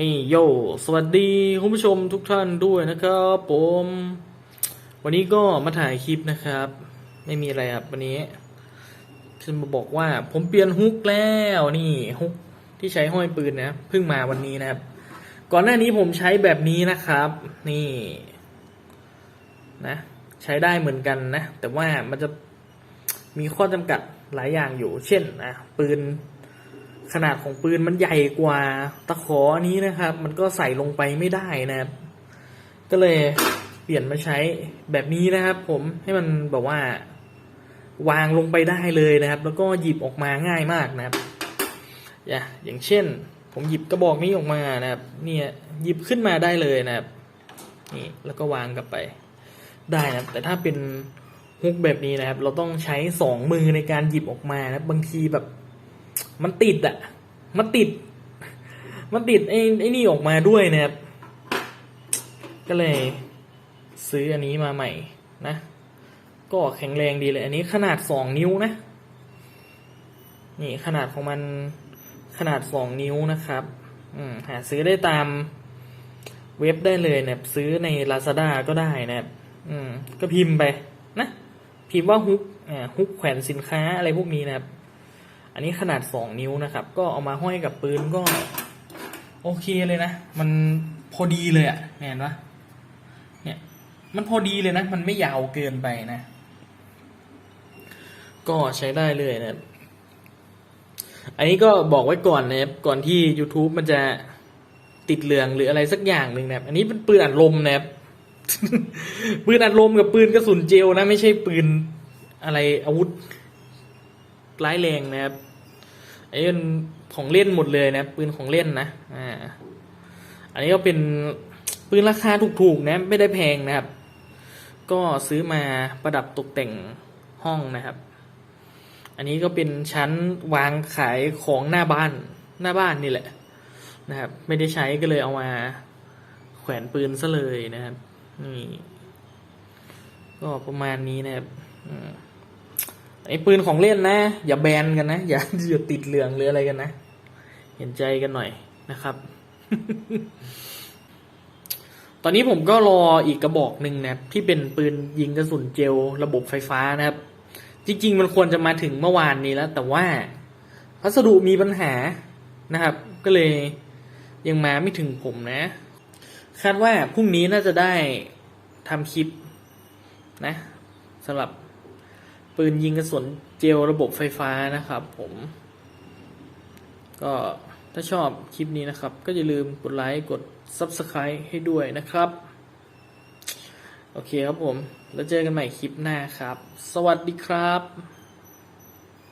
เฮ้ยโย สวัสดีคุณผู้ชมทุกท่านด้วยนะครับผม วันนี้ก็มาถ่ายคลิปนะครับ ไม่มีอะไรครับวันนี้คือมาบอกว่าผมเปลี่ยนฮุกแล้วนี่ฮุกที่ใช้ห้อยปืนนะเพิ่งมาวันนี้นะครับ ก่อนหน้านี้ผมใช้แบบนี้นะครับ นี่ นะ ใช้ได้เหมือนกันนะ แต่ว่ามันจะมีข้อจำกัดหลายอย่างอยู่ เช่นนะปืน ขนาดของปืนมันใหญ่กว่าตะขออันนี้นะครับ มันก็ใส่ลงไปไม่ได้นะครับ ก็เลยเปลี่ยนมาใช้แบบนี้นะครับ ผมให้มันแบบว่า วางลงไปได้เลยนะครับ แล้วก็หยิบออกมาง่ายมากนะครับอย่าอย่างเช่น ผมหยิบกระบอกนี้ออกมานะครับ เนี่ยหยิบขึ้นมาได้เลยนะครับนี่แล้วก็วางกลับไปได้นะครับแต่ถ้าเป็นฮุกแบบนี้นะครับ เราต้องใช้สองมือในการหยิบออกมานะครับบางทีแบบ มันติดอะมันติด มันติดไอ้ไอ้นี่ออกมาด้วยนะครับ ก็เลยซื้ออันนี้มาใหม่นะ ก็แข็งแรงดีเลย อันนี้ขนาดสองนิ้วนะ นี่ขนาดของมันขนาดสองนิ้วนะครับ อืมหาซื้อได้ตามเว็บได้เลยนะครับซื้อใน Lazada ก็ได้นะครับอืม ก็พิมพ์ไปนะ พิมพ์ว่าฮุกอ่าฮุกแขวนสินค้าอะไรพวกนี้นะครับ อันนี้ขนาดสองนิ้วนะครับ ก็เอามาห้อยกับปืนก็ โอเคเลยนะ มันพอดีเลยอะ่ะเห็นปะเนี่ยมันพอดีเลยนะ มันไม่ยาวเกินไปนะ ก็ใช้ได้เลยนะ อันนี้ก็บอกไว้ก่อนนะครับก่อนที่ YouTube มันจะติดเหลืองหรืออะไรสักอย่างหนึ่งนะครับ อันนี้เป็นปืนอัดลมนะครับปืนอัดลมกับปืนกระสุนเจลนะ ไม่ใช่ปืนอะไรอาวุธร้ายแรงนะครับ ไอ้เป็นของเล่นหมดเลยนะ ปืนของเล่นนะ อ่า อันนี้ก็เป็นปืนราคาถูกๆนะ ไม่ได้แพงนะครับ ก็ซื้อมาประดับตกแต่งห้องนะครับ อันนี้ก็เป็นชั้นวางขายของหน้าบ้านหน้าบ้านนี่แหละ นะครับ ไม่ได้ใช้ก็เลยเอามาแขวนปืนซะเลยนะครับ นี่ ก็ประมาณนี้นะครับอืม ไอ้ปืนของเล่นนะ อย่าแบนกันนะ อย่าอย่าติดเหลืองหรืออะไรกันนะ เห็นใจกันหน่อยนะครับ ตอนนี้ผมก็รออีกกระบอกหนึ่งนะที่เป็นปืนยิงกระสุนเจลระบบไฟฟ้านะครับ จริง ๆ มันควรจะมาถึงเมื่อวานนี้แล้ว แต่ว่าพัสดุมีปัญหานะครับ ก็เลยยังมาไม่ถึงผมนะ คาดว่าพรุ่งนี้น่าจะได้ทำคลิปนะสำหรับ ปืนยิงกระสุนเจลระบบไฟฟ้านะครับ ผม ก็ถ้าชอบคลิปนี้นะครับ ก็อย่าลืมกดไลค์กด Subscribe ให้ด้วยนะครับ โอเคครับผม แล้วเจอกันใหม่คลิปหน้าครับ สวัสดีครับ